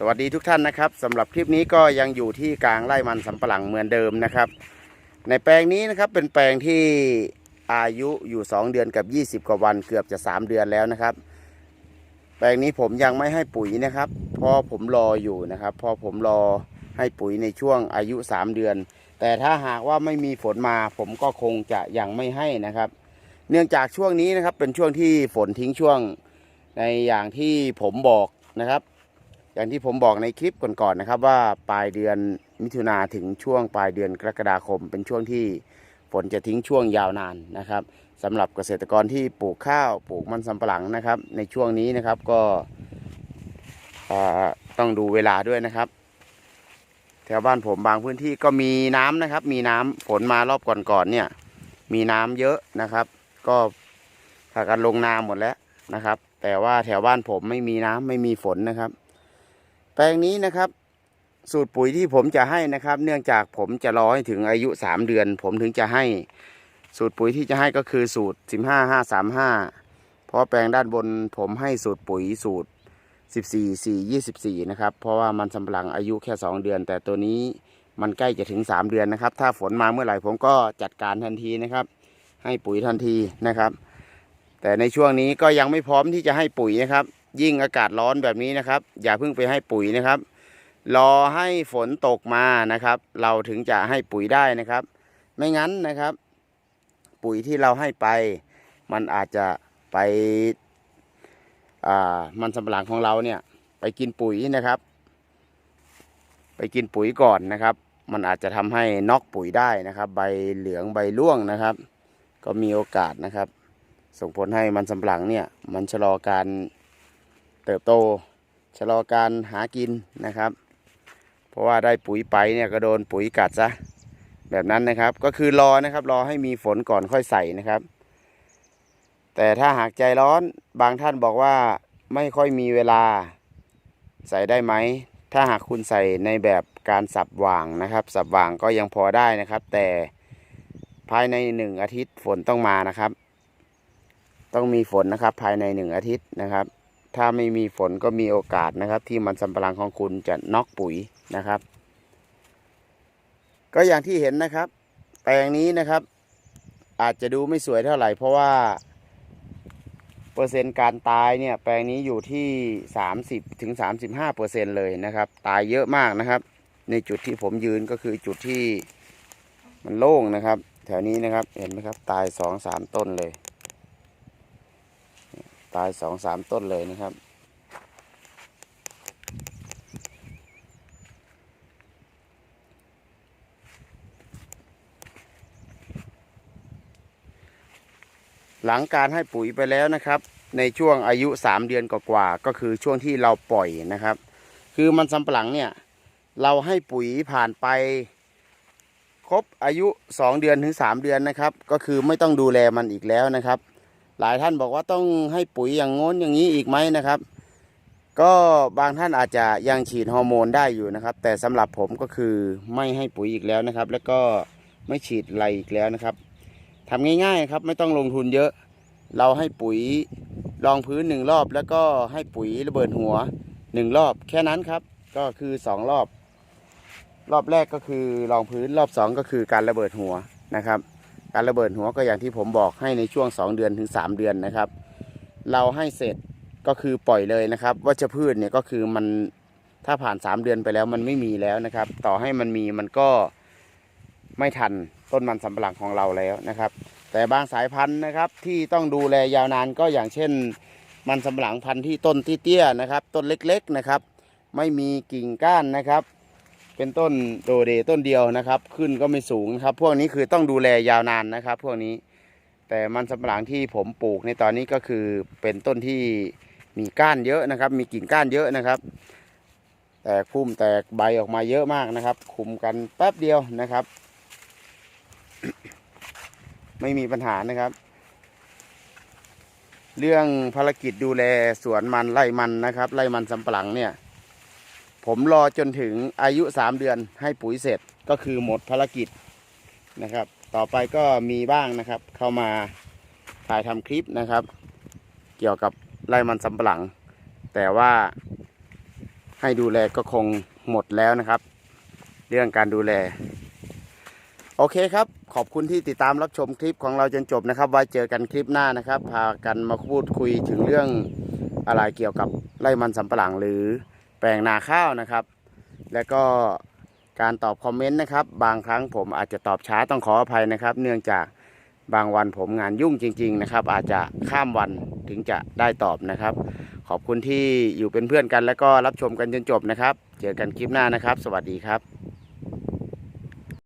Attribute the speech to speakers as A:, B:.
A: สวัสดีทุกท่านนะครับสำหรับคลิปนี้ก็ยังอยู่ที่กลางไร่มันสำปะหลังเหมือนเดิมนะครับ ในแปลงนี้นะครับเป็นแปลงที่อายุอยู่ 2 เดือนกับ 20 กว่าวันเกือบจะ 3 เดือนแล้วนะครับ แปลงนี้ผมยังไม่ให้ปุ๋ยนะครับเพราะผมรออยู่นะครับเพราะผมรอให้ปุ๋ยในช่วงอายุ 3 เดือน แต่ถ้าหากว่าไม่มีฝนมาผมก็คงจะยังไม่ให้นะครับ เนื่องจากช่วงนี้นะครับเป็นช่วงที่ฝนทิ้งช่วงในอย่างที่ผมบอกนะครับ อย่างที่ผมบอกในคลิปก่อนๆนะครับว่าปลายเดือนมิถุนาถึงช่วงปลายเดือนกรกฎาคม เป็นช่วงที่ฝนจะทิ้งช่วงยาวนานนะครับสำหรับเกษตรกรที่ปลูกข้าวปลูกมันสำปะหลังนะครับ ในช่วงนี้นะครับก็ต้องดูเวลาด้วยนะครับ แถวบ้านผมบางพื้นที่ก็มีน้ำนะครับ มีน้ำฝนมารอบก่อนๆเนี่ย มีน้ำเยอะนะครับ ก็พากันลงนาหมดแล้วนะครับ แต่ว่าแถวบ้านผมไม่มีน้ำไม่มีฝนนะครับ แปลงนี้นะครับ สูตรปุ๋ยที่ผมจะให้นะครับ เนื่องจากผมจะรอให้ถึงอายุ 3 เดือน ผมถึงจะให้สูตรปุ๋ยที่จะให้ก็คือสูตร 15 5 3 5 เพราะแปลงด้านบนผมให้สูตรปุ๋ยสูตร 14 4 24 นะครับ เพราะว่ามันสำปะหลังอายุแค่ 2 เดือน แต่ตัวนี้มันใกล้จะถึง 3 เดือนนะครับ ถ้าฝนมาเมื่อไหร่ผมก็จัดการทันทีนะครับ ให้ปุ๋ยทันทีนะครับ แต่ในช่วงนี้ก็ยังไม่พร้อมที่จะให้ปุ๋ยนะครับ ยิ่งอากาศร้อนแบบนี้นะครับ อย่าเพิ่งไปให้ปุ๋ยนะครับ รอให้ฝนตกมานะครับ เราถึงจะให้ปุ๋ยได้นะครับ ไม่งั้นนะครับ ปุ๋ยที่เราให้ไป มันอาจจะไปอ่ามันสำปะหลังของเราเนี่ยไปกินปุ๋ยนะครับ ไปกินปุ๋ยก่อนนะครับ มันอาจจะทำให้นอกปุ๋ยได้นะครับ ใบเหลืองใบร่วงนะครับ ก็มีโอกาสนะครับ ส่งผลให้มันสำปะหลังเนี่ยมันชะลอการ เติบโตชะลอการหากินนะครับ เพราะว่าได้ปุ๋ยไปเนี่ยก็โดนปุ๋ยกัดซะแบบนั้นนะครับ ก็คือรอนะครับรอให้มีฝนก่อนค่อยใส่นะครับ แต่ถ้าหากใจร้อนบางท่านบอกว่าไม่ค่อยมีเวลาใส่ได้ไหม ถ้าหากคุณใส่ในแบบการสับหว่างนะครับ สับหว่างก็ยังพอได้นะครับ แต่ภายในหนึ่งอาทิตย์ฝนต้องมานะครับ ต้องมีฝนนะครับภายในหนึ่งอาทิตย์นะครับ ถ้าไม่มีฝนก็มีโอกาสนะครับ ที่มันสำปะหลังของคุณจะน็อกปุ๋ยนะครับ ก็อย่างที่เห็นนะครับ แปลงนี้นะครับ อาจจะดูไม่สวยเท่าไหร่ เพราะว่า เปอร์เซ็นต์การตายเนี่ย แปลงนี้อยู่ที่ 30ถึง35เปอร์เซ็นต์เลยนะครับ ตายเยอะมากนะครับ ในจุดที่ผมยืนก็คือจุดที่มันโล่งนะครับ แถวนี้นะครับเห็นไหมครับ ตายสองสามต้นเลย ตายสองสามต้นเลยนะครับ หลังการให้ปุ๋ยไปแล้วนะครับ ในช่วงอายุ 3 เดือนกว่าๆก็คือช่วงที่เราปล่อยนะครับ คือมันสำปะหลังเนี่ย เราให้ปุ๋ยผ่านไปครบอายุ 2 เดือนถึง 3 เดือนนะครับ ก็คือไม่ต้องดูแลมันอีกแล้วนะครับ หลายท่านบอกว่าต้องให้ปุ๋ยอย่างง้นอย่างนี้อีกไหมนะครับ ก็บางท่านอาจจะยังฉีดฮอร์โมนได้อยู่นะครับ แต่สำหรับผมก็คือไม่ให้ปุ๋ยอีกแล้วนะครับ แล้วก็ไม่ฉีดอะไรอีกแล้วนะครับทำง่ายๆครับไม่ต้องลงทุนเยอะ เราให้ปุ๋ยรองพื้นหนึ่งรอบ แล้วก็ให้ปุ๋ยระเบิดหัวหนึ่งรอบ แค่นั้นครับ ก็คือสองรอบ รอบแรกก็คือรองพื้นรอบสองก็คือการระเบิดหัวนะครับ การระเบิดหัวก็อย่างที่ผมบอกให้ในช่วง 2 เดือนถึง 3 เดือนนะครับ เราให้เสร็จก็คือปล่อยเลยนะครับวัชพืชเนี่ยก็คือมันถ้าผ่าน 3 เดือนไปแล้วมันไม่มีแล้วนะครับ ต่อให้มันมีมันก็ไม่ทันต้นมันสำปะหลังของเราแล้วนะครับ แต่บางสายพันธุ์นะครับที่ต้องดูแลยาวนานก็อย่างเช่น มันสำปะหลังพันธุ์ที่ต้นเตี้ยๆนะครับ ต้นเล็กๆนะครับ ไม่มีกิ่งก้านนะครับ เป็นต้นโดเดต้นเดียวนะครับ ขึ้นก็ไม่สูงนะครับ พวกนี้คือต้องดูแลยาวนานนะครับ พวกนี้ แต่มันสำปะหลังที่ผมปลูกในตอนนี้ก็คือเป็นต้นที่มีก้านเยอะนะครับ มีกิ่งก้านเยอะนะครับ แตกพุ่มแตกใบออกมาเยอะมากนะครับ คุมกันแป๊บเดียวนะครับ ไม่มีปัญหานะครับ เรื่องภารกิจดูแลสวนมันไร่มันนะครับไร่มันสำปะหลังเนี่ย ผมรอจนถึงอายุ 3 เดือนให้ปุ๋ยเสร็จก็คือหมดภารกิจนะครับ ต่อไปก็มีบ้างนะครับ เข้ามาถ่ายทำคลิปนะครับ เกี่ยวกับไร่มันสำปะหลัง แต่ว่าให้ดูแลก็คงหมดแล้วนะครับ เรื่องการดูแล โอเคครับ ขอบคุณที่ติดตามรับชมคลิปของเราจนจบนะครับ ไว้เจอกันคลิปหน้านะครับ พากันมาพูดคุยถึงเรื่องอะไรเกี่ยวกับไร่มันสำปะหลังหรือ แปลงนาข้าวนะครับ แล้วก็การตอบคอมเมนต์นะครับ บางครั้งผมอาจจะตอบช้าต้องขออภัยนะครับ เนื่องจากบางวันผมงานยุ่งจริง ๆ นะครับ อาจจะข้ามวันถึงจะได้ตอบนะครับ ขอบคุณที่อยู่เป็นเพื่อนกัน แล้วก็รับชมกันจนจบนะครับ เจอกันคลิปหน้านะครับ สวัสดีครับ